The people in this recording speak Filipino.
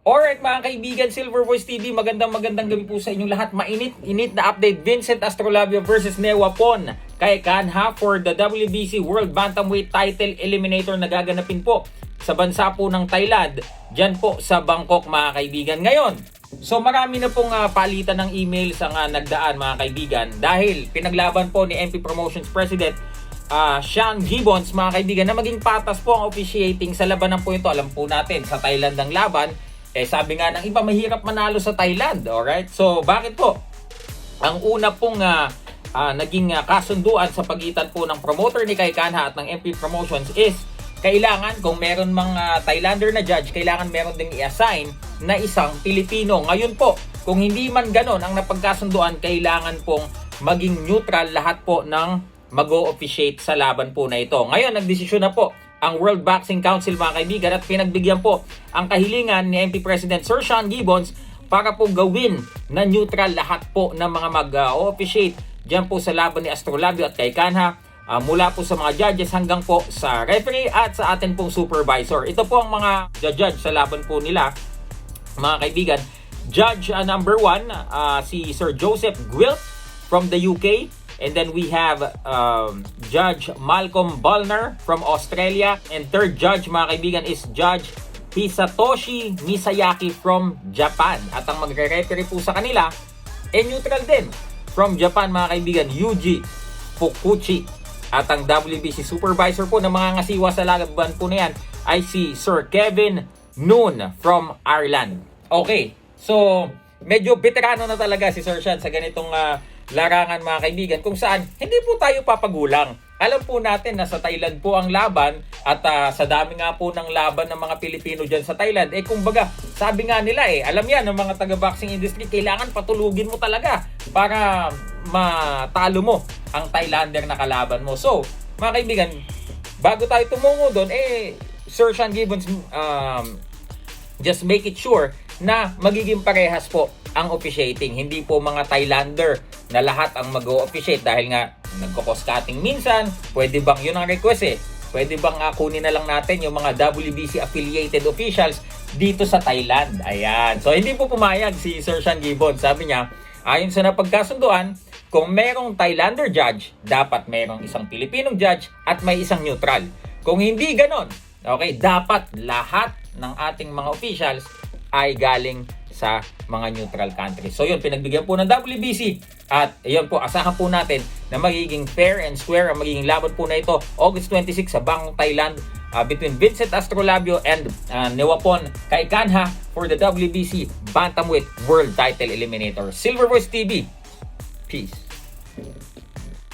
Alright mga kaibigan, Silver Voice TV, magandang magandang gabi po sa inyong lahat. Mainit-init na update, Vincent Astrolabio versus Nea Pon kay Kanha for the WBC World Bantamweight Title Eliminator na gaganapin po sa bansa po ng Thailand, dyan po sa Bangkok mga kaibigan. Ngayon, so marami na pong ah, palitan ng emails ang ah, nagdaan mga kaibigan dahil pinaglaban po ni MP Promotions President ah Sean Gibbons, mga kaibigan, na maging patas po ang officiating sa labanan po ito. Alam po natin, sa Thailand ang laban, eh sabi nga ng iba, mahirap manalo sa Thailand. Alright? So, bakit po? Ang una pong ah, ah, naging ah, kasunduan sa pagitan po ng promoter ni Kai Kanha at ng MP Promotions is kailangan kung meron mga Thailander na judge, kailangan meron ding i-assign na isang Pilipino. Ngayon po, kung hindi man ganon ang napagkasunduan, kailangan pong maging neutral lahat po ng mag-o-officiate sa laban po na ito. Ngayon, nagdesisyon na po ang World Boxing Council mga kaibigan at pinagbigyan po ang kahilingan ni MP President Sir Sean Gibbons para po gawin na neutral lahat po ng mga mag-officiate dyan po sa laban ni Astrolabio at kay Kanha ah, mula po sa mga judges hanggang po sa referee at sa atin pong supervisor. Ito po ang mga judge sa laban po nila mga kaibigan. Judge uh, number one, uh, si Sir Joseph Gwilt from the UK. And then we have um, Judge Malcolm Bullner from Australia. And third judge, mga kaibigan, is Judge Hisatoshi Misayaki from Japan. At ang magre-referee po sa kanila, eh neutral din. From Japan, mga kaibigan, Yuji Fukuchi. At ang WBC supervisor po ng mga ngasiwa sa laban po na yan ay si Sir Kevin Noon from Ireland. Okay, so medyo veterano na talaga si Sir Sean sa ganitong ah, larangan mga kaibigan kung saan hindi po tayo papagulang. Alam po natin na sa Thailand po ang laban at ah, sa dami nga po ng laban ng mga Pilipino dyan sa Thailand, eh kumbaga sabi nga nila eh, alam yan ng mga taga-boxing industry, kailangan patulugin mo talaga para matalo mo ang Thailander na kalaban mo. So, mga kaibigan, bago tayo tumungo doon, eh, Sir Sean Gibbons um, just make it sure na magiging parehas po ang officiating. Hindi po mga Thailander na lahat ang mag-o-officiate dahil nga nagko-cost cutting minsan. Pwede bang yun ang request eh? Pwede bang uh, kunin na lang natin yung mga WBC affiliated officials dito sa Thailand? Ayan. So hindi po pumayag si Sir Sean Gibbons. Sabi niya, ayon sa napagkasunduan, kung merong Thailander judge, dapat merong isang Pilipinong judge at may isang neutral. Kung hindi ganon, okay, dapat lahat ng ating mga officials ay galing sa mga neutral countries. So yun, pinagbigyan po ng WBC at yun po, asahan po natin na magiging fair and square ang magiging laban po na ito August 26 sa Bangkok, Thailand uh, between Vincent Astrolabio and uh, Newapon kay Kanha for the WBC Bantamweight World Title Eliminator. Silver Voice TV. Peace.